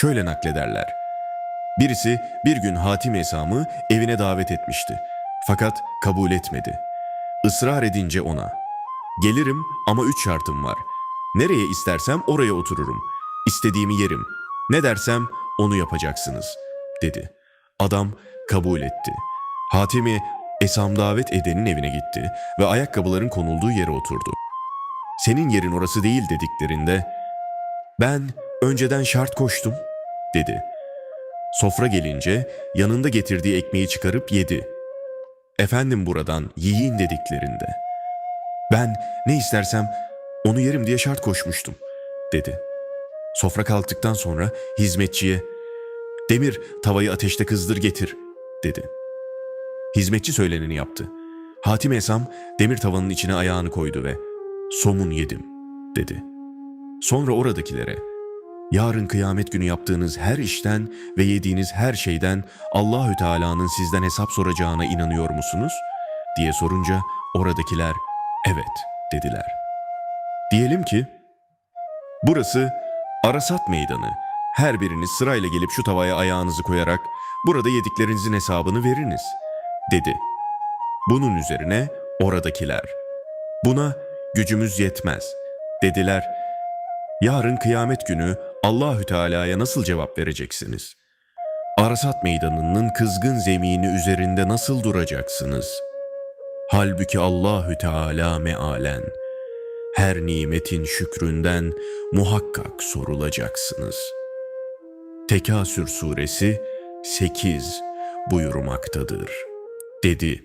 Şöyle naklederler. Birisi bir gün Hatim Esam'ı evine davet etmişti. Fakat kabul etmedi. Israr edince ona, ''Gelirim ama üç şartım var. Nereye istersem oraya otururum. İstediğimi yerim. Ne dersem onu yapacaksınız.'' dedi. Adam kabul etti. Hatim'i Esam davet edenin evine gitti ve ayakkabıların konulduğu yere oturdu. Senin yerin orası değil dediklerinde ben önceden şart koştum dedi. Sofra gelince yanında getirdiği ekmeği çıkarıp yedi. Efendim buradan yiyin dediklerinde ben ne istersem onu yerim diye şart koşmuştum dedi. Sofra kalktıktan sonra hizmetçiye demir tavayı ateşte kızdır getir dedi. Hizmetçi söyleneni yaptı. Hatim Esam demir tavanın içine ayağını koydu ve somun yedim dedi. Sonra oradakilere yarın kıyamet günü yaptığınız her işten ve yediğiniz her şeyden Allahü Teala'nın sizden hesap soracağına inanıyor musunuz? diye sorunca oradakiler evet dediler. Diyelim ki burası Arasat Meydanı. Her biriniz sırayla gelip şu tavaya ayağınızı koyarak burada yediklerinizin hesabını veriniz dedi. Bunun üzerine oradakiler buna gücümüz yetmez dediler. Yarın kıyamet günü Allahü Teala'ya nasıl cevap vereceksiniz? Arasat meydanının kızgın zemini üzerinde nasıl duracaksınız? Halbuki Allahü Teala mealen her nimetin şükründen muhakkak sorulacaksınız. Tekasür suresi 8 buyurmaktadır. Dedi